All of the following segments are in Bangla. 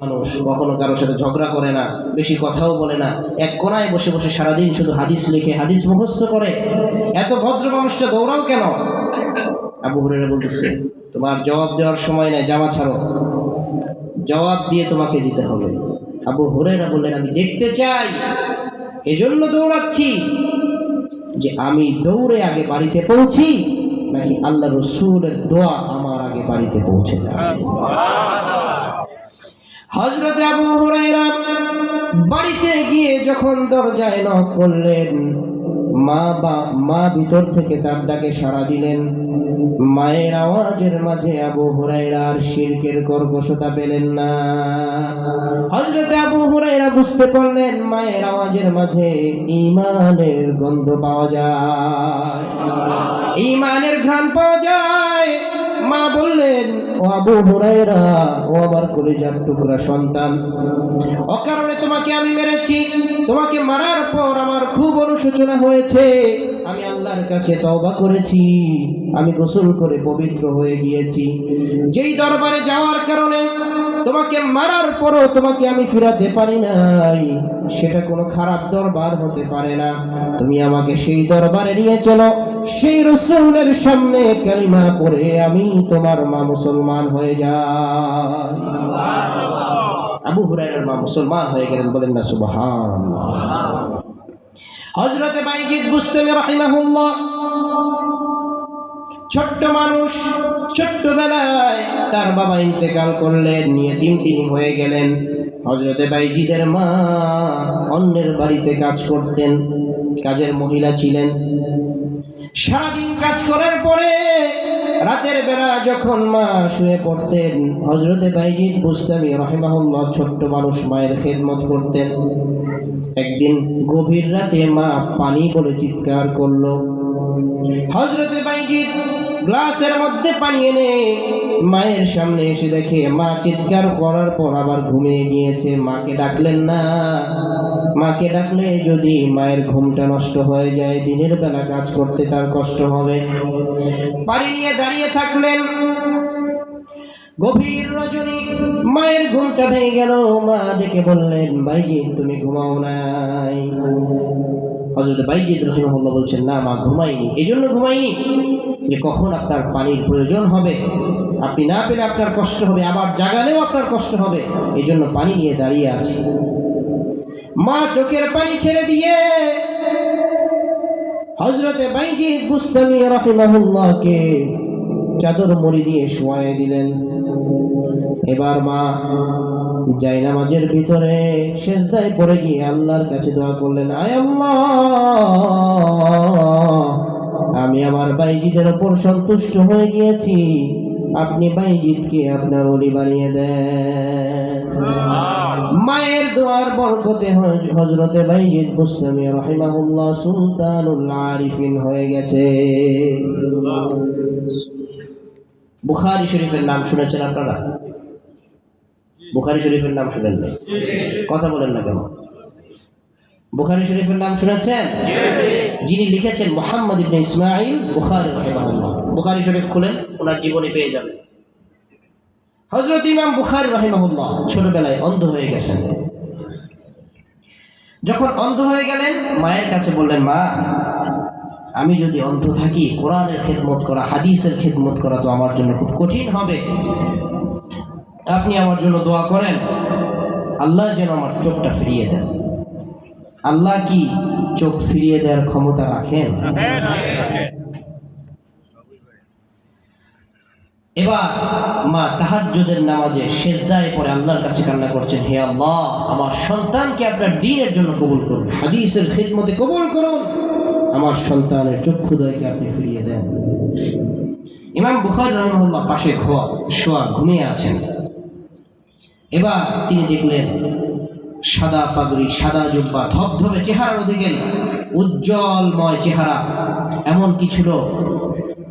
মানুষ কখনো কারোর সাথে ঝগড়া করে না, বেশি কথাও বলে না। এক কোনায় বসে বসে সারাদিন শুধু হাদিস লিখে, হাদিস মুখস্থ করে। এত ভদ্র মানুষটা দৌড়াও কেন? আবু হুরেরা বলতেছে, তোমার জবাব দেওয়ার সময় নাই, জামা ছাড়ো। জবাব দিয়ে তোমাকে দিতে হবে। আবু হুরেরা বললেন, আমি দেখতে চাই। এজন্য দৌড়াচ্ছি যে আমি দৌড়ে আগে বাড়িতে পৌঁছি, নাকি আল্লাহ রসুলের দোয়া আমার আগে বাড়িতে পৌঁছে যায়? হজরত আবু হুরায়রা বাড়িতে গিয়ে যখন দরজায় নক করলেন, মা বা, মা ভিতর থেকে তার ডাকে সাড়া দিলেন। মায়ের আওয়াজের মাঝে আবু হুরায়রার শিরকের কর্কশতা পেলেন না। হজরত আবু হুরায়রা বুঝতে পারলেন মায়ের আওয়াজের মাঝে ইমানের গন্ধ পাওয়া যায়। ইমানের ঘ্রাণ পাওয়া যায়। মা বললেন, ও আবু হুরায়রা, ও আবার আমার কলিজার টুকরা সন্তান। অকারণে তোমাকে আমি মেরেছি। তোমাকে মারার পর আমার খুব অনুশোচনা হয়েছে। আমি আল্লাহর কাছে তওবা করেছি, আমি গোসল করে পবিত্র হয়ে গিয়েছি। যেই দরবারে যাওয়ার কারণে তোমাকে মারার পরও তোমাকে আমি ফিরাতে পারি নাই। সেটা কোনো খারাপ দরবার হতে পারে না। তুমি আমাকে সেই দরবারে নিয়ে চলো, সেই রসুলের সামনে কালিমা পড়ে আমি তোমার মা মুসলমান হয়ে যাই। আবু হুরায়রার মা মুসলমান হয়ে গেলেন, বলেন না সুবহান হজরতে বাইজিদ রাহিমাহুল্লাহ, ছোট্ট মানুষ ছোট্টবেলায় তার বাবা ইন্তেকাল করলেন নিয়তিম তিনি হয়ে গেলেন। হজরতে বাইজিদের মা অন্যের বাড়িতে কাজ করতেন, কাজের মহিলা ছিলেন। সারাদিন কাজ করার পরে রাতের বেলা যখন মা শুয়ে পড়তেন হজরতে বাইজিদ বুস্তামি রহিমাহুল্লাহ ছোট্ট মানুষ মায়ের খেদমত করতেন। একদিন গভীর রাতে মা পানি বলে চিৎকার করল হজরতে গ্লাসের মধ্যে পানি এনে মায়ের সামনে এসে দেখে মা চিৎকার করার পর আবার ঘুমিয়ে গিয়েছে। মাকে ডাকলেন না। মাকে ডাকলে যদি মায়ের ঘুমটা নষ্ট হয়ে যায়, দিনের বেলা কাজ করতে তার কষ্ট হবে। পানি নিয়ে দাঁড়িয়ে থাকলেন। গভীর রজনী, মায়ের ঘুমটা ভেঙে গেল। মা ডেকে বললেন ভাইজি তুমি ঘুমাও নাই। হজরত বাইজিদ রহিমহল্লা বলছেন, না মা, ঘুমাইনি। এই জন্য ঘুমাইনি। যে কখন আপনার পানির প্রয়োজন হবে, আপনি না পেলে আপনার কষ্ট হবে, আবার জাগালেও আপনার কষ্ট হবে এই জন্য পানি নিয়ে দাঁড়িয়ে আছি। মা চোখের পানি ছেড়ে দিয়ে হজরতে বাইজিদ বুস্তামি রহিমাহুল্লাহকে চাদর মুড়ি দিয়ে শোয়াই দিলেন। এবার মা জায়নামাজের ভিতরে শেষদায় পড়ে গিয়ে আল্লাহর কাছে দোয়া করলেন আয় আল্লাহ আমি আমার বাইজিদের ওপর সন্তুষ্ট হয়ে গিয়েছি। আপনি বাইজিদকে আপনার অলি বানিয়ে দেন। মায়ের দোয়ার বরকতে হজ- হজরতে বাইজিদ মুসলামী রহিমাহুল্লাহ সুলতানুল আরিফিন হয়ে গেছে। বুখারি শরীফের নাম শুনেছেন আপনারা? বুখারি শরীফের নাম শুনেন নাই? কথা বলেন না কেন? বুখারি শরীফের নাম শুনেছেন? যিনি লিখেছেন মোহাম্মদ ইবনে ইসমাইল বুখারি রহিমাহুল্লাহ। বুখারি শরীফ খুলেন, ওনার জীবনী পেয়ে যাবেন হজরত ইমাম বুখারি রহিমাহুল্লাহ ছোটবেলায় অন্ধ হয়ে গেছেন। যখন অন্ধ হয়ে গেলেন, মায়ের কাছে বললেন, মা আমি যদি অন্ধ থাকি, কোরআনের খেদমত করা, হাদিসের খেদমত করা তো আমার জন্য খুব কঠিন হবে। আপনি আমার জন্য দোয়া করেন, আল্লাহ যেন আমার চোখটা ফিরিয়ে দেন। আল্লাহ কি চোখ ফিরিয়ে দেওয়ার ক্ষমতা রাখেন? এবার মা তাহাজ্জুদের নামাজে সেজদায় পরে আল্লাহর কাছে কান্না করছেন, হে আল্লাহ, আমার সন্তানকে আপনার দিনের জন্য কবুল করুন, হাদিসের খিদমতে কবুল করুন। আমার সন্তানের চক্ষুদয়কে আপনি ফিরিয়ে দেন। ইমাম বুখার রহমুল্লাহ পাশে খোয়া শোয়া ঘুমিয়ে আছেন। এবার তিনি দেখলেন সাদা পাগড়ি, সাদা জুব্বা, ধবধবে চেহারার অধিকারী উজ্জ্বলময় চেহারা। এমন কিছু লোক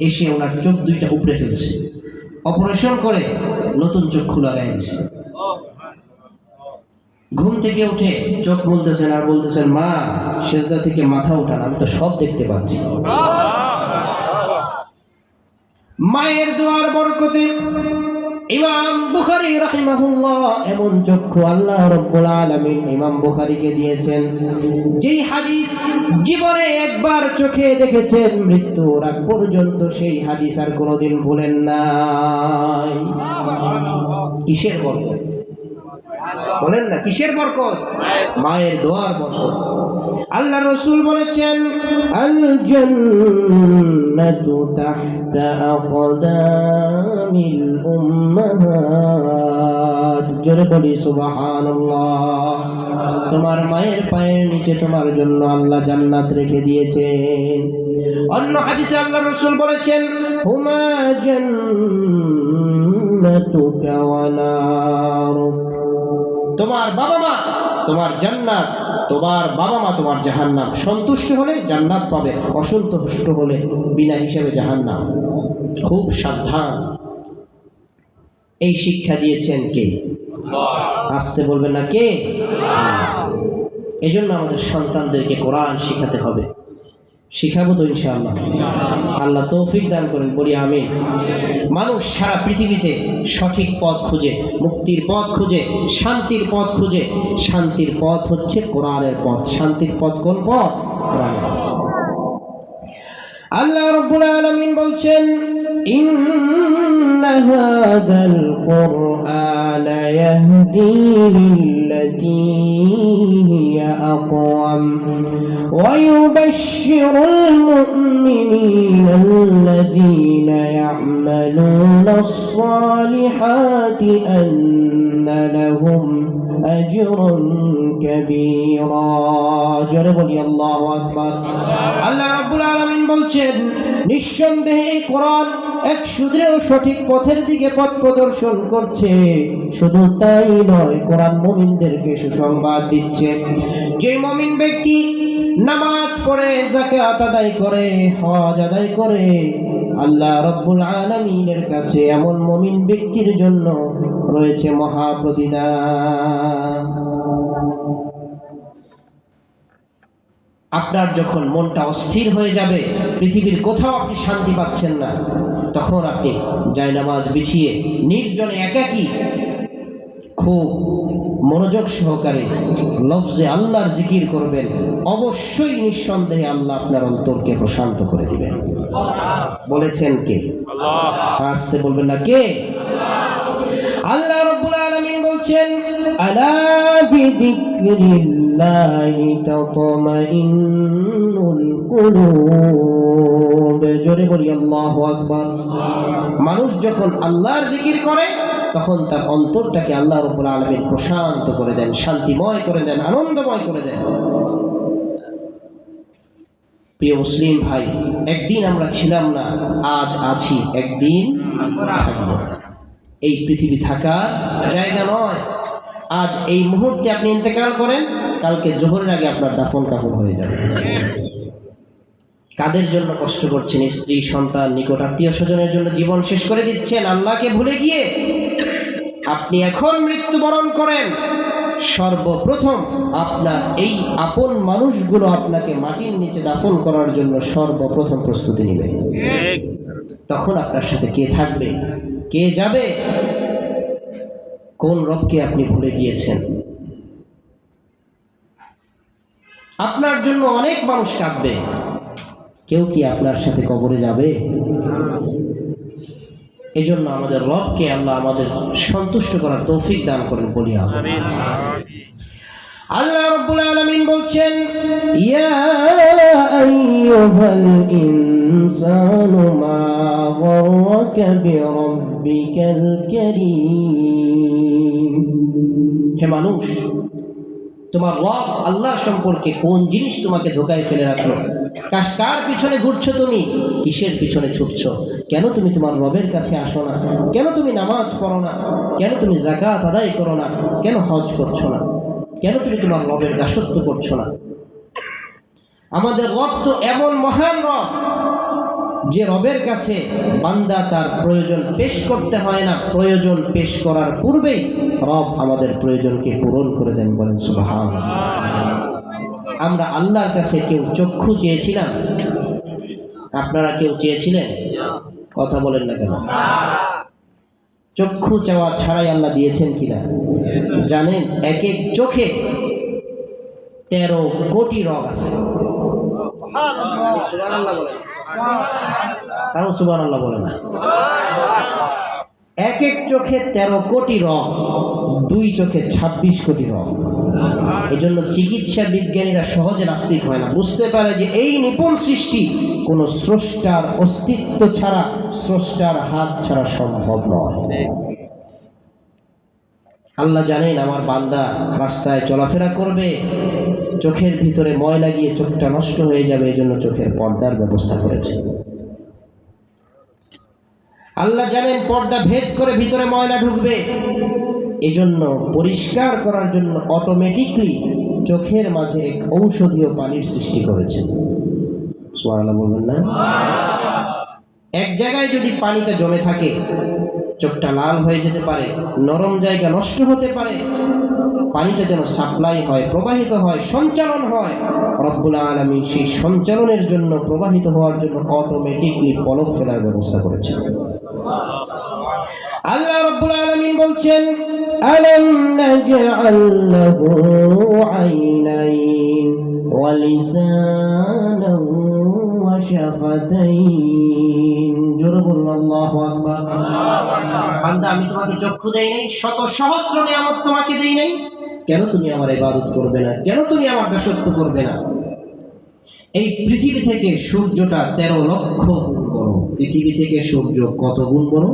এসে ওনার চোখ দুইটা উপড়ে ফেলছে। অপারেশন করে নতুন চক্ষু লাগাই দিছে ঘুম থেকে উঠে চোখ বলতেছেন আর বলতেছেন, মা, সেজদা থেকে মাথা উঠান, আমি তো সব দেখতে পাচ্ছি। মায়ের দোয়ার বরকতে ইমাম বুখারী রাহিমাহুল্লাহ এমন চক্ষু আল্লাহ রব্বুল আলামিন ইমাম বুখারীকে দিয়েছেন, যেই হাদিস জীবনে একবার চোখে দেখেছেন, মৃত্যুর আগ পর্যন্ত সেই হাদিস আর কোনোদিন ভুলেন নাই। কিসের বরকত? বলেন না, কিসের বরকত? মায়ের দোয়ার বরকত। আল্লাহ রসুল বলেছেন আল জান্নাতু তাহতা আকদামিল উম্মাহাত। জোরে বলি, সুবহানাল্লাহ। তোমার মায়ের পায়ের নিচে তোমার জন্য আল্লাহ জান্নাত রেখে দিয়েছেন। অন্য হাদিসে আল্লাহ রসুল বলেছেন, হুমা তোমার বাবা মা, তোমার জান্নাত, তোমার বাবা মা, তোমার জাহান্নাম। সন্তুষ্ট হলে জান্নাত পাবে, অসন্তুষ্ট হলে বিনা হিসেবে জাহান্নাম। খুব সাবধান। এই শিক্ষা দিয়েছেন কে? আসতে বলবেন না কে? এজন্য আমাদের সন্তানদেরকে কোরআন শিখাতে হবে। শিখাবো তো ইনশাআল্লাহ। আল্লাহ তৌফিক দান করেন, বলি আমি মানুষ সারা পৃথিবীতে সঠিক পথ খুঁজে, মুক্তির পথ খুঁজে, শান্তির পথ খুঁজে। শান্তির পথ হচ্ছে কোরআনের পথ। শান্তির পথ কোন পথ? কোরআনের আল্লাহ রব্বুল আলামিন বলছেন, ইন্না হাদাল কুরআন ইয়াহদি التي هي أقوم. ويبشر المؤمنين الذين يعملون الصالحات أن لهم أجرا كبيرا جرب لي الله أكبر আল্লাহ রাব্বুল আলামিন বলছেন নিঃসন্দেহে এই কোরআন এক সুদৃঢ় সঠিক পথের দিকে পথ প্রদর্শন করছে শুধু তাই নয় কোরআন মুমিনদেরকে সুসংবাদ দিচ্ছে যে মুমিন ব্যক্তি নামাজ পড়ে যাকাত আদায় করে হজ আদায় করে আল্লাহ রব্বুল আলামিনের কাছে এমন মুমিন ব্যক্তির জন্য রয়েছে মহা প্রতিদান আপনার যখন মনটা অস্থির হয়ে যাবে পৃথিবীর কোথাও আপনি শান্তি পাচ্ছেন না তখন আপনি জায়নামাজ বিছিয়ে নির্জনে একাকী খুব মনোযোগ সহকারে লফজে আল্লাহর জিকির করবেন। অবশ্যই নিঃসন্দেহে আল্লাহ আপনার অন্তরকে প্রশান্ত করে দিবেন। বলেছেন কে? আসছে বলবেন না কে? আল্লাহ। বলছেন জোরে বলি মানুষ যখন আল্লাহর জিকির করে, তখন তার অন্তরটাকে আল্লাহ রব্বুল আলামিন প্রশান্ত করে দেন, শান্তিময় করে দেন, আনন্দময় করে দেন। প্রিয় মুসলিম ভাই, একদিন আমরা ছিলাম না, আজ আছি, একদিন এই পৃথিবী থাকা জায়গা নয়। আজ এই মুহূর্তে আপনি ইন্তেকাল করেন, কালকে জোহরের আগে আপনার দাফন কাফন হয়ে যাবে। কাদের জন্য কষ্ট করছেন স্ত্রী, সন্তান, নিকট আত্মীয় স্বজনের জন্য জীবন শেষ করে দিচ্ছেন? আল্লাহকে ভুলে গিয়ে আপনি এখন মৃত্যুবরণ করেন। সর্বপ্রথম আপনার এই আপন মানুষগুলো আপনাকে মাটির নিচে দাফন করার জন্য সর্বপ্রথম প্রস্তুতি নেবে। তখন আপনার সাথে কে থাকবে কে যাবে কোন রবকে আপনি ভুলে গিয়েছেন? আপনার জন্য অনেক মানুষ কাঁদবে। কেউ কি আপনার সাথে কবরে যাবে? এই জন্য আমাদের রবকে আল্লাহ আমাদের সন্তুষ্ট করার তৌফিক দান করেন বলি আল্লাহ। রাব্বুল আলামিন বলছেন ইয়া আইয়ুহাল ইনসানু মা গররাকা বিরাব্বিকাল কারীম। হে মানুষ তোমার রব আল্লাহ সম্পর্কে কোন জিনিস তোমাকে ধোকায় ফেলে রাখল? কার পিছনে ঘুরছো তুমি? কিসের পিছনে ছুটছো? কেন তুমি তোমার রবের কাছে আসো না? কেন তুমি নামাজ পড়ো না? কেন তুমি জাকাত আদায় করো না? কেন হজ করছ না? কেন তুমি তোমার রবের দাসত্ব করছ না? আমাদের রব তো এমন মহান রব যে রবের কাছে বান্দা তার প্রয়োজন পেশ করতে হয় না। প্রয়োজন পেশ করার পূর্বেই রব আমাদের প্রয়োজনকে পূরণ করে দেন বলেন সুবহান আমরা আল্লাহর কাছে কেউ চক্ষু চেয়েছিলাম? আপনারা কেউ চেয়েছিলেন? কথা বলেন না কেন? চক্ষু চাওয়া ছাড়াই আল্লাহ দিয়েছেন কিনা? জানেন এক এক চোখে তেরো কোটি রং আছে। তাও সুবান আল্লাহ বলে না। এক এক চোখে তেরো কোটি রগ দুই চোখে ২৬ কোটি রগ এজন্য চিকিৎসা বিজ্ঞানীরা সহজে নাস্তিক হয় না। বুঝতে পারে যে এই নিপুণ সৃষ্টি কোনো স্রষ্টার অস্তিত্ব ছাড়া, স্রষ্টার হাত ছাড়া সম্ভব নয়। আল্লাহ জানেন আমার বান্দা রাস্তায় চলাফেরা করবে, চোখের ভিতরে ময়লা গিয়ে চোখটা নষ্ট হয়ে যাবে এই জন্য চোখের পর্দার ব্যবস্থা করেছে। আল্লাহ জানেন পর্দা ভেদ করে ভিতরে ময়লা ঢুকবে। এজন্য পরিষ্কার করার জন্য অটোমেটিকলি চোখের মাঝে এক ঔষধীয় পানির সৃষ্টি সুবহানাল্লাহ বলবেন না? এক জায়গায় যদি পানিটা জমে থাকে, চোখটা লাল হয়ে যেতে পারে, নরম জায়গা নষ্ট হতে পারে, পানিটা যেন সাপ্লাই হয়, প্রবাহিত হয়, সঞ্চালন হয়, রব্বুল আলমী সেই সঞ্চালনের জন্য, প্রবাহিত হওয়ার জন্য অটোমেটিকলি পলক ফেলার ব্যবস্থা করেছেন। আল্লাহ রব্বুল আলামিন বলছেন আইনাইন ওয়া ওয়া শাফাতাইন। জোরে বলুন, আল্লাহু আকবার। আমি তোমাকে চক্ষু দেই নাই, শত সহস্র তোমাকে দেই নাই। কেন তুমি আমার ইবাদত করবে না? কেন তুমি আমার দাসত্ব করবে না? এই পৃথিবী থেকে সূর্যটা তেরো লক্ষ গুণ পৃথিবী থেকে সূর্য কত গুণ বড়?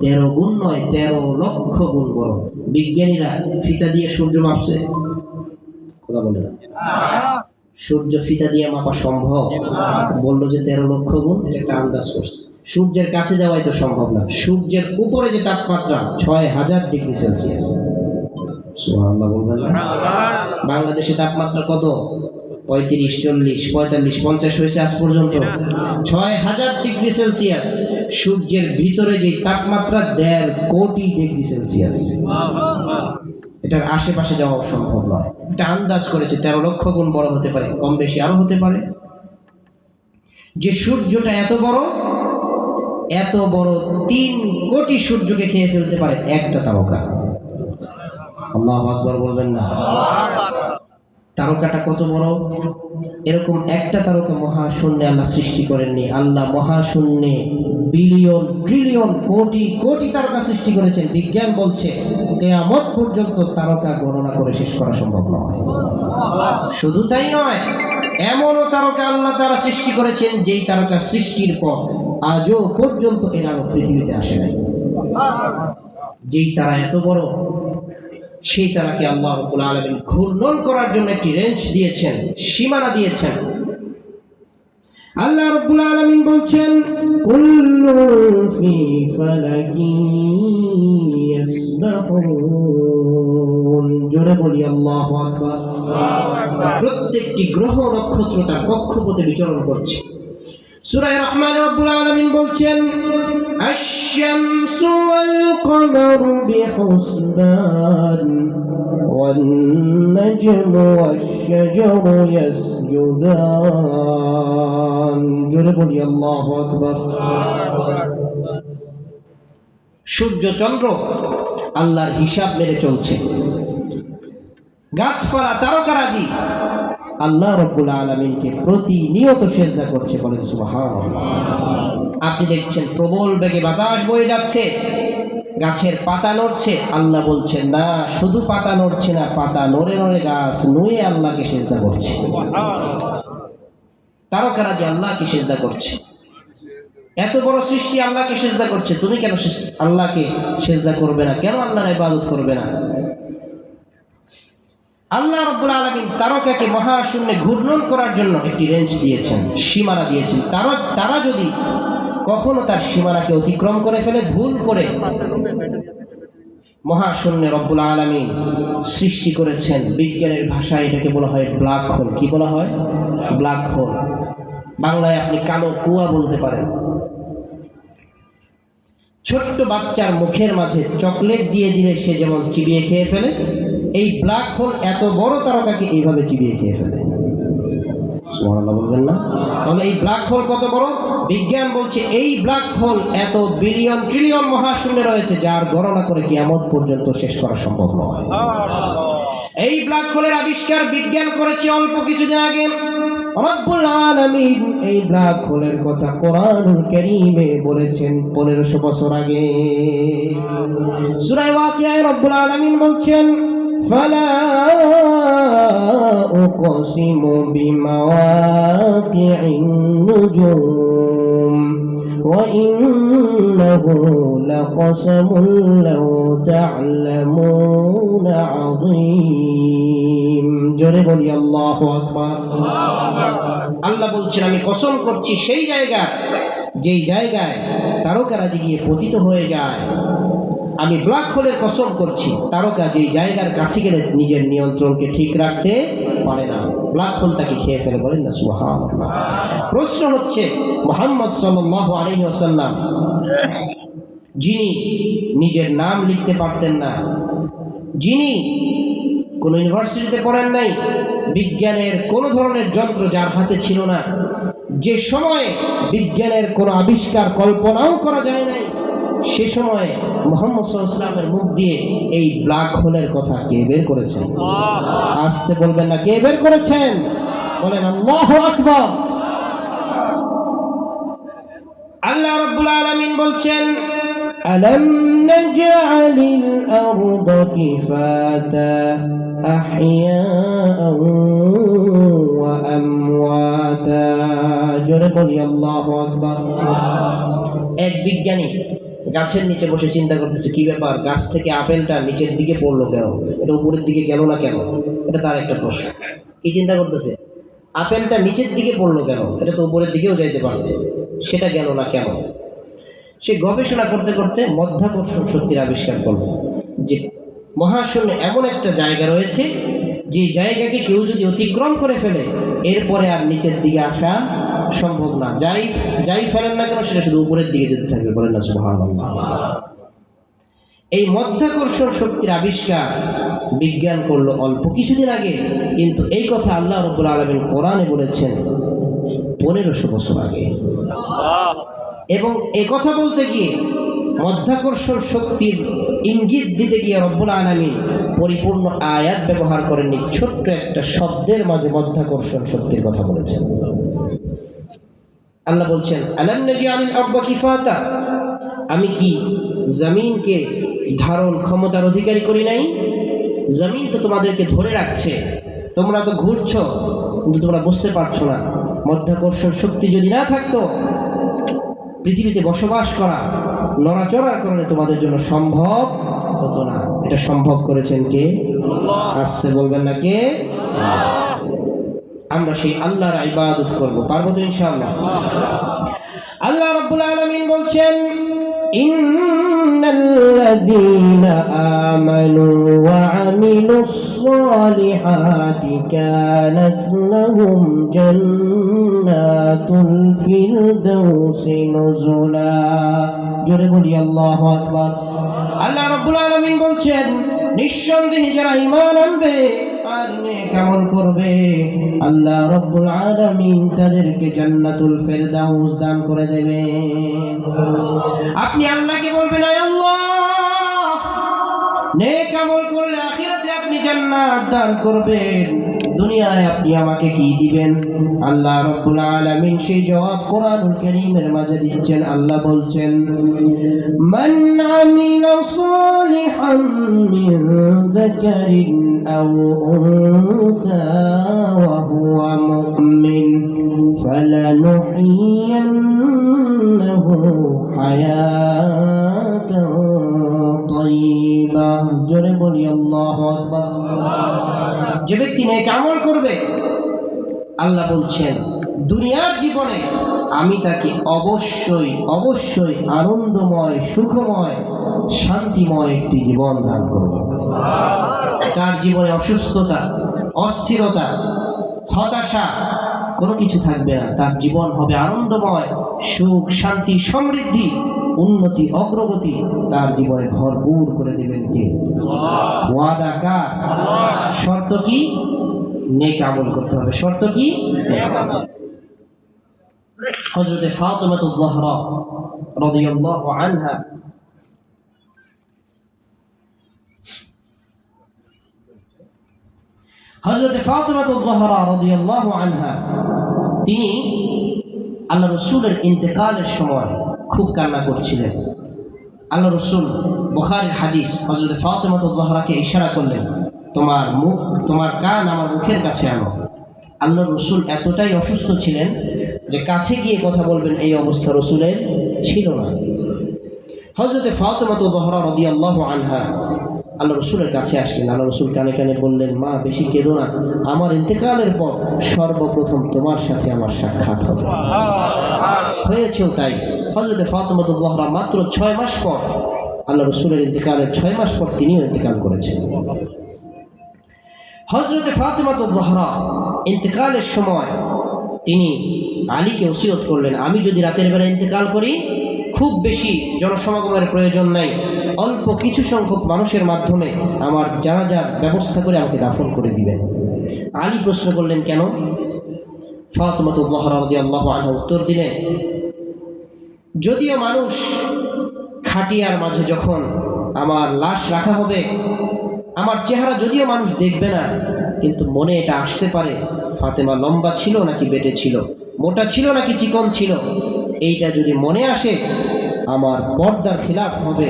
তেরো গুণ নয়, তেরো লক্ষ গুণ বড়। বিজ্ঞানীরা ফিতা দিয়ে সূর্য মাপছে। কথা বলে সূর্য ফিতা দিয়ে মাপা সম্ভব? বলল যে তেরো লক্ষ গুণ, এটা একটা আন্দাজ করছে। সূর্যের কাছে যাওয়াই তো সম্ভব না। সূর্যের উপরে যে তাপমাত্রা, ছয় হাজার ডিগ্রি সেলসিয়াস। বাংলাদেশে তাপমাত্রা কত? পঁয়ত্রিশ চল্লিশ পঁয়তাল্লিশ পঞ্চাশ হয়েছে আজ পর্যন্ত। ছয় হাজার ডিগ্রি সেলসিয়াস। সূর্যের ভিতরে যে তাপমাত্রা দেড় কোটি ডিগ্রি সেলসিয়াস। এটার আশেপাশে যাওয়া সম্ভব নয়। এটা আন্দাজ করেছে তেরো লক্ষ গুণ বড় হতে পারে কম বেশি আরও হতে পারে। যে সূর্যটা এত বড় এত বড় তিন কোটি সূর্যকে খেয়ে ফেলতে পারে একটা তারকা। আল্লাহ আকবর বলবেন না। তারকাটা কত বড়? এরকম একটা তারকা মহাশূন্যে আল্লাহ সৃষ্টি করেননি। আল্লাহ মহাশূন্যে বিলিয়ন, ট্রিলিয়ন কোটি কোটি তারকা সৃষ্টি করেছেন। বিজ্ঞান বলছে, কেয়ামত পর্যন্ত তারকা গণনা করে শেষ করা সম্ভব নয়। শুধু তাই নয়, এমনও তারকা আল্লাহ তারা সৃষ্টি করেছেন, যেই তারকা সৃষ্টির পর আজও পর্যন্ত এর আলো পৃথিবীতে আসে নাই। যেই তারা এত বড় সেই তারাকে আল্লাহ রব্বুল আলমিন ঘূর্ণন করার জন্য একটি রেঞ্জ দিয়েছেন সীমানা দিয়েছেন। আল্লাহ রব্বুল আলমিন বলছেন জোরে বলি আল্লাহু প্রত্যেকটি গ্রহ নক্ষত্র তার কক্ষপথে বিচরণ করছে। সূরা রহমান রব্বুল আলামিন বলছেন আশ-শামসু ওয়াল কমারু বিহুসবান والنجم والشجر يسجدان জোরে বলি আল্লাহু আকবার সূর্য চন্দ্র আল্লাহর হিসাব মেনে চলছে গাছপালা তারকারাজি আল্লাহ রব্বুল আলমিনকে প্রতিনিয়ত সেজদা করছে বলেন সুবহানাল্লাহ। আপনি দেখছেন প্রবল বেগে বাতাস বয়ে যাচ্ছে গাছের পাতা নড়ছে আল্লাহ বলছেন না শুধু পাতা নড়ছে না পাতা নড়ে নড়ে গাছ নুয়ে আল্লাহকে সেজদা করছে। তারকারাজি আল্লাহকে সেজদা করছে এত বড় সৃষ্টি আল্লাহকে সেজদা করছে তুমি কেন আল্লাহকে সেজদা করবে না? কেন আল্লাহর ইবাদত করবে না? আল্লাহ রব্বুল আলমিন তারকাকে মহাশূন্যে ঘূর্ণন করার জন্য একটি রেঞ্জ দিয়েছেন, সীমানা দিয়েছেন। তারা তারা যদি কখনো তার সীমানাকে অতিক্রম করে ফেলে, ভুল করে মহাশূন্যে রব্বুল আলমিন সৃষ্টি করেছেন, বিজ্ঞানের ভাষায় এটাকে বলা হয় ব্ল্যাক হোল কি বলা হয়? ব্ল্যাক হোল বাংলায় আপনি কালো কুয়া বলতে পারেন। ছোট্ট বাচ্চার মুখের মাঝে চকলেট দিয়ে দিলে সে যেমন চিবিয়ে খেয়ে ফেলে এই ব্ল্যাক হোল এত বড় তারকাকে এইভাবে চিবিয়ে খেয়ে ফেলে। সুবহানাল্লাহ বলবেন না? তাহলে এই ব্ল্যাক হোল কত বড়? বিজ্ঞান বলছে এই ব্ল্যাক হোল এত বিলিয়ন ট্রিলিয়ন মহাশূন্যে রয়েছে, যার গণনা করে কিয়ামত পর্যন্ত শেষ করা সম্ভব নয়। এই ব্ল্যাক হোলের আবিষ্কার বিজ্ঞান করেছে অল্প কিছুদিন আগে। রব্বুল আলামিন এই ব্ল্যাক হোলের কথা কোরআনুল কারীমে বলেছেন 1500 বছর আগে। সূরা ওয়াকিয়ায় রব্বুল আলামিন বলছেন ফালা উকসিমু বিমাওয়াকি'in নুজুম وإنه لقسم لو تعلمون عظيم জোরে বলি আল্লাহ আকবার আল্লাহ বলছেন আমি কসম করছি সেই জায়গা যেই জায়গায় তারকারাজি গিয়ে পতিত হয়ে যায় আমি ব্ল্যাক হোলের কসম করছি। তারকা যেই জায়গার কাছে গেলে নিজের নিয়ন্ত্রণকে ঠিক রাখতে পারে না। ব্ল্যাক হোল তাকে খেয়ে ফেলে বলেন না সুহান প্রশ্ন হচ্ছে, মোহাম্মদ সাল্লাহ আলহি আসাল্লাম যিনি নিজের নাম লিখতে পারতেন না, যিনি কোনো ইউনিভার্সিটিতে পড়েন নাই, বিজ্ঞানের কোনো ধরনের যন্ত্র যার হাতে ছিল না, যে সময়ে বিজ্ঞানের কোনো আবিষ্কার কল্পনাও করা যায় নাই সে সময়ে মোহাম্মদ সাল্লামের মুখ দিয়ে এই ব্ল্যাক হোলের কথা কে বের করেছেন আসতে বলবেন না কে বের করেছেন বলেন আল্লাহ আকবর আল্লাহ রব্বুল আলামিন বলছেন ألم نجعل الأرض كفاتا أحياء وأمواتا জোরে বলি আল্লাহ আকবার এক বিজ্ঞানী গাছের নিচে বসে চিন্তা করতেছে, কি ব্যাপার? গাছ থেকে আপেলটা নিচের দিকে পড়ল কেন? এটা উপরের দিকে গেল না কেন? এটা তার একটা প্রশ্ন। কি চিন্তা করতেছে? আপেলটা নিচের দিকে পড়ল কেন? এটা তো উপরের দিকেও যাইতে পারছে। সেটা গেল না কেন? সে গবেষণা করতে করতে মধ্যাকর্ষণ শক্তির আবিষ্কার করল, যে মহাশূন্যে এমন একটা জায়গা রয়েছে, যে জায়গাকে কেউ যদি অতিক্রম করে ফেলে, এরপরে আর নিচের দিকে আসা সম্ভব না। যাই যাই ফেলেন না কেন, সেটা শুধু উপরের দিকে যেতে থাকবে, বলেন না সুবহান এই মধ্যাকর্ষণ শক্তির আবিষ্কার বিজ্ঞান করল অল্প কিছুদিন আগে, কিন্তু এই কথা আল্লাহ রবুল আলমিন কোরআনে বলেছেন পনেরোশো বছর আগে। এবং এ কথা বলতে গিয়ে মধ্যাকর্ষণ শক্তির ইঙ্গিত দিতে গিয়ে রব্বুল আলমিন পরিপূর্ণ আয়াত ব্যবহার করেননি, ছোট্ট একটা শব্দের মাঝে মধ্যাকর্ষণ শক্তির কথা বলেছেন। আল্লাহ বলছেন, আলম নজি আলিল আমি কি জমিনকে ধারণ ক্ষমতার অধিকারী করি নাই? জমিন তো তোমাদেরকে ধরে রাখছে, তোমরা তো ঘুরছো, কিন্তু তোমরা বুঝতে পারছ না। মধ্যাকর্ষণ শক্তি যদি না থাকতো, পৃথিবীতে বসবাস করা, নড়াচড়ার কারণে তোমাদের জন্য সম্ভব হতো না। এটা সম্ভব করেছেন কে? আসছে বলবেন না কে? আমরা সেই আল্লাহর ইবাদত করব। পারব তো ইনশাআল্লাহ? আল্লাহ রাব্বুল আলামিন বলছেন, ইন্নাল্লাযীনা আমানু ওয়া আমিলুস সালিহাতি কানাত লাহুম জান্নাতুল ফিরদাউসি নুজুলা জোরে বলি, আল্লাহু আকবার। আল্লাহ রাব্বুল আলামিন বলছেন, নিঃসন্দেহে যারা ঈমান আনবে আর নেক করবে? আল্লাহ রব্বুল আলামিন তাদেরকে জান্নাতুল ফেরদাউস দান করে দেবেন আপনি আল্লাহকে বলবেন, আয় আল্লাহ! নেক আমল করলে জান্নাত দান করবেন। দুনিয়ায় আপনি আমাকে কি দিবেন? আল্লাহ রব্বুল আলামিন সেই জবাব কোরআনুল কারীমের মাঝে দিচ্ছেন। আল্লাহ বলছেন, মান আমিলা সালিহান মিন যাকারিন আও উনসা নেক আমল করবে? আল্লাহ বলছেন, দুনিয়ার জীবনে আমি তাকে অবশ্যই অবশ্যই আনন্দময়, সুখময়, শান্তিময় একটি জীবন দান করব। তার জীবনে অসুস্থতা, অস্থিরতা, হতাশা কোনো কিছু থাকবে না। তার জীবন হবে আনন্দময়, সুখ, শান্তি, সমৃদ্ধি, উন্নতি, অগ্রগতি। তার জীবনে ভরপুর করে দেবেন কে? ওয়াদা কার? শর্ত কি? নেক আমল করতে হবে। শর্ত কি? হজরতে ফাতেমাতুল্লাহরা রাদিয়াল্লাহু আনহা হজরতে ফাতেমাতুল্লাহরা রাদিয়াল্লাহু আনহা, তিনি আল্লাহ রসুলের ইন্তেকালের সময় খুব কান্না করছিলেন। আল্লাহ রসুল বুখারের হাদিস হজরত ফাতেমাতুল্লাহরাকে ইশারা করলেন তোমার মুখ তোমার কান আমার মুখের কাছে আনো। আল্লাহ রসুল এতটাই অসুস্থ ছিলেন যে কাছে গিয়ে কথা বলবেন এই অবস্থা রসুলের ছিল না। হজরতে ফাতেমাতুল্লাহরা রদি আল্লাহ আনহা আল্লাহ রসুলের কাছে আসলেন। আল্লাহ রসুল কানে কানে বললেন মা বেশি কেঁদো না। আমার ইন্তেকালের পর সর্বপ্রথম তোমার সাথে আমার সাক্ষাৎ হবে। হয়েছেও তাই। হজরতে ফাতেমাতুল্লাহরা মাত্র ছয় মাস পর আল্লাহ রসুলের ইন্তেকালের ছয় মাস পর তিনিও ইন্তেকাল করেছেন। হজরতে ফাতেমাতুল্লাহরা ইন্তেকালের সময় তিনি আলীকে ওসিয়ত করলেন। আমি যদি রাতের বেলা ইন্তেকাল করি, খুব বেশি জনসমাগমের প্রয়োজন নাই। অল্প কিছু সংখ্যক মানুষের মাধ্যমে আমার জানাজার ব্যবস্থা করে আমাকে দাফন করে দিবেন। আলী প্রশ্ন করলেন, কেন? ফাতেমাতুল্লাহ রাদিয়াল্লাহু আনহা উত্তর দিলেন, যদিও মানুষ খাটিয়ার মাঝে যখন আমার লাশ রাখা হবে আমার চেহারা যদিও মানুষ দেখবে না, কিন্তু মনে এটা আসতে পারে, ফাতেমা লম্বা ছিল নাকি বেটে ছিল, মোটা ছিল নাকি চিকন ছিল, এইটা যদি মনে আসে, আমার পর্দার খিলাফ হবে।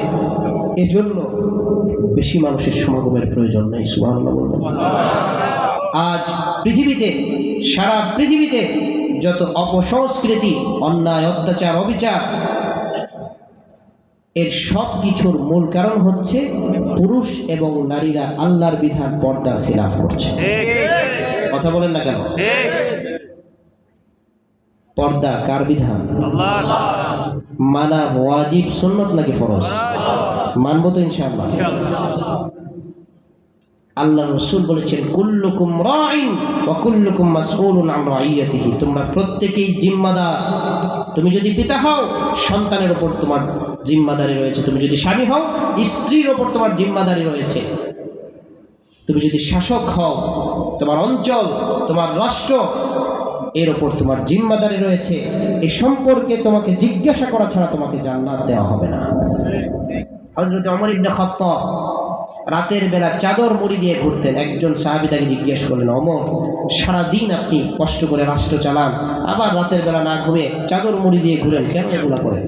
এজন্য বেশি মানুষের সমাগমের প্রয়োজন নেই আজ পৃথিবীতে, সারা পৃথিবীতে যত অপসংস্কৃতি, অন্যায়, অত্যাচার, অবিচার, এর সব কিছুর মূল কারণ হচ্ছে পুরুষ এবং নারীরা আল্লাহর বিধান পর্দার খিলাফ করছে। কথা বলেন না কেন? পর্দা কার বিধান? মানা ওয়াজিব সুন্নত নাকি ফরজ? মানবো তো ইনশাআল্লাহ। আল্লাহ রসুল বলেছেন, কুল্লুকুম রাইন ওয়া কুল্লুকুম মাসউলুন আন রাইয়াতিহি তোমরা প্রত্যেকেই জিম্মাদার। তুমি যদি পিতা হও, সন্তানের ওপর তোমার জিম্মাদারি রয়েছে। তুমি যদি স্বামী হও, স্ত্রীর ওপর তোমার জিম্মাদারি রয়েছে। তুমি যদি শাসক হও, তোমার অঞ্চল, তোমার রাষ্ট্র, এর ওপর তোমার জিম্মাদারি রয়েছে। এ সম্পর্কে তোমাকে জিজ্ঞাসা করা ছাড়া তোমাকে জান্নাত দেওয়া হবে না। হজরত অমর ইবনে খাত্তাব রাতের বেলা চাদর মুড়ি দিয়ে ঘুরতেন। একজন সাহাবি তাকে জিজ্ঞেস করলেন, অমর, সারাদিন আপনি কষ্ট করে রাষ্ট্র চালান, আবার রাতের বেলা না ঘুমিয়ে চাদর মুড়ি দিয়ে ঘুরেন কেন এগুলা করেন?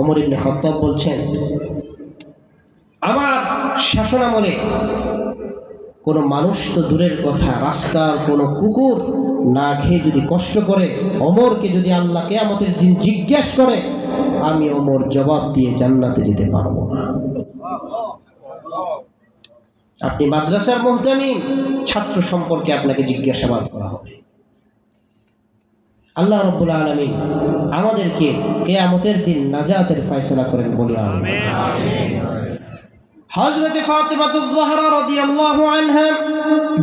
অমর ইবনে খত্তব বলছেন, আমার শাসনামলে কোনো মানুষ তো দূরের কথা, রাস্তার কোনো কুকুর না খেয়ে যদি কষ্ট করে, অমরকে যদি আল্লাহ কেয়ামতের দিন জিজ্ঞেস করে, আমি অমর জবাব দিয়ে জান্নাতে যেতে পারব না। আপনি মাদ্রাসার মোহতামিম ছাত্র সম্পর্কে আপনাকে জিজ্ঞাসাবাদ করা হবে। আল্লাহ রব্বুল আলমিন আমাদেরকে কেয়ামতের দিন নাজাতের ফয়সলা করেন বলে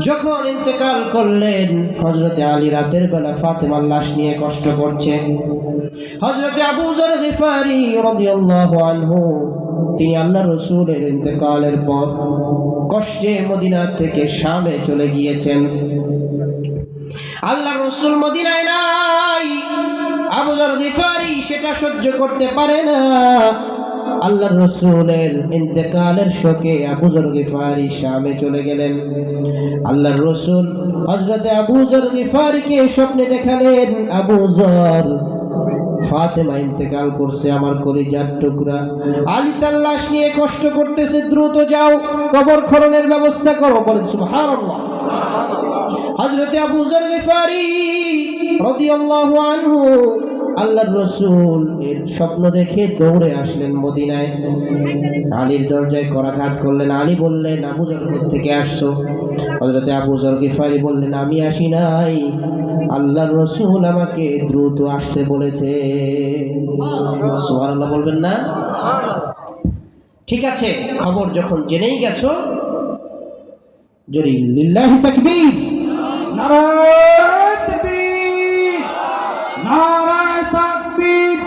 যখন ইন্তেকাল করলেন হজরতে আলী রাতের বেলা ফাতেমার লাশ নিয়ে কষ্ট করছে। হজরতে আবু রাদিয়াল্লাহু আনহু, তিনি আল্লাহ রসুলের ইন্তেকালের পর কষ্টে মদিনা থেকে শামে চলে গিয়েছেন। আল্লাহ রসুল মদিনায় নাই। আবু যর গিফারি সেটা সহ্য করতে পারে না। আল্লাহ রসুলের ইন্তেকালের শোকে আবু জর গিফারি শামে চলে গেলেন। আল্লাহ রসুল হজরতে আবু জর গিফারিকে স্বপ্নে দেখালেন। আবু জর ফাতেমা ইন্তেকাল করছে আমার কলিজার টুকরা। আলী তার লাশ নিয়ে কষ্ট করতেছে, দ্রুত যাও, কবর খননের ব্যবস্থা করো, বলেন সুবহানাল্লাহ। হজরতে আবু জর গিফারি রাদিয়াল্লাহু আনহু, আল্লাহর রসুল এর স্বপ্ন দেখে দৌড়ে আসলেন মদিনায়। আলীর দরজায় করাঘাত করলেন। আলী বললেন, আবু জর থেকে আসছো? হজরতে আবু জর গিফারি বললেন, আমি আসি নাই। আল্লাহর রসুল আমাকে দ্রুত আসতে বলেছে। সুবহানাল্লাহ। বলবেন না? ঠিক আছে খবর যখন জেনেই গেছো যদি লিল্লাহি তাকবীর। নারায় তাকবীর। নারায় তাকবীর।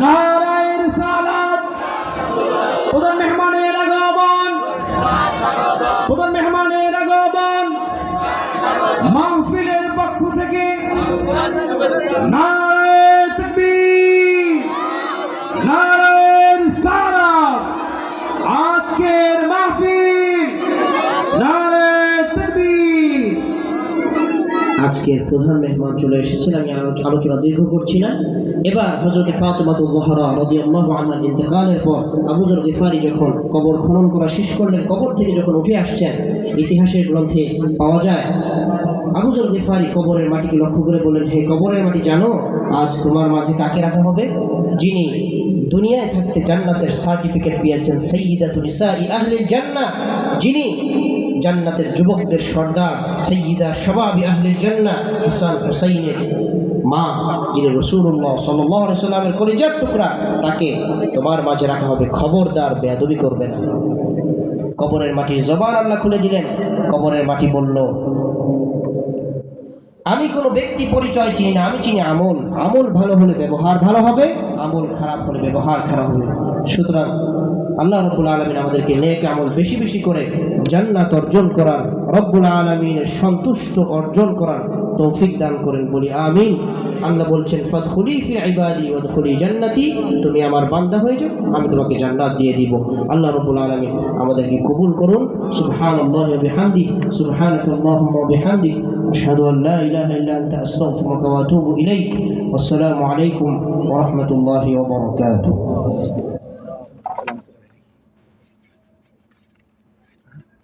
নারায় আজকের প্রধান মেহমান চলে এসেছেন, আমি আলোচনা দীর্ঘ করছি না। এবার হজরত ফাতেমাতুল জহরা রাদিয়াল্লাহু আনহার ইন্তেকালের পর আবু যর গিফারি যখন কবর খনন করা শেষ করলেন, কবর থেকে যখন উঠে আসছেন, ইতিহাসের গ্রন্থে পাওয়া যায় আবু যর গিফারি কবরের মাটিকে লক্ষ্য করে বললেন, হে কবরের মাটি, জানো, আজ তোমার মাঝে কাকে রাখা হবে? যিনি দুনিয়ায় থাকতে জান্নাতের সার্টিফিকেট পেয়েছেন সৈয়দাতুল নিসাই আহলিল জান্নাহ। যিনি জান্নাতের যুবকদের সর্দার সৈয়দা সবাবি আহলিল জান্নাহ, হাসান হুসাইনের মা, যিনি রসুল্লাহ সাল্লাহ সাল্লামের কলিজার টুকরা, তাকে তোমার মাঝে রাখা হবে। খবরদার বেয়াদবি করবে না। কবরের মাটির জবান আল্লাহ খুলে দিলেন। কবরের মাটি বলল আমি কোনো ব্যক্তি পরিচয় চিনি না, আমি চিনি আমল। আমল ভালো হলে ব্যবহার ভালো হবে, আমল খারাপ হলে ব্যবহার খারাপ হবে। সুতরাং আল্লাহ রব্বুল আলমিন আমাদেরকে নেক আমল বেশি বেশি করে জান্নাত অর্জন করার, রব্বুল আলমিনের সন্তুষ্ট অর্জন করার তৌফিক দান করেন। বলি আমিন। আল্লাহ বলছেন, ফদখুলি ফি ইবাদি ওয়াদখুলি জান্নাতি, তুমি আমার বান্দা হয়ে যাও, আমি তোমাকে জান্নাত দিয়ে দিব। আল্লাহ রব্বুল আলামিন আমাদেরকে কবুল করুন। সুবহানাল্লাহি আল্লাহ বিহামদি সুবহানাকাল্লাহুম্মা ওয়া বিহামদি লা ইলাহা ইল্লা আনতা, আস্তাগফিরুকা ওয়া আতুবু ইলাইক। ওয়াসসালামু আলাইকুম ওয়া রাহমাতুল্লাহি ওয়া বারাকাতুহু।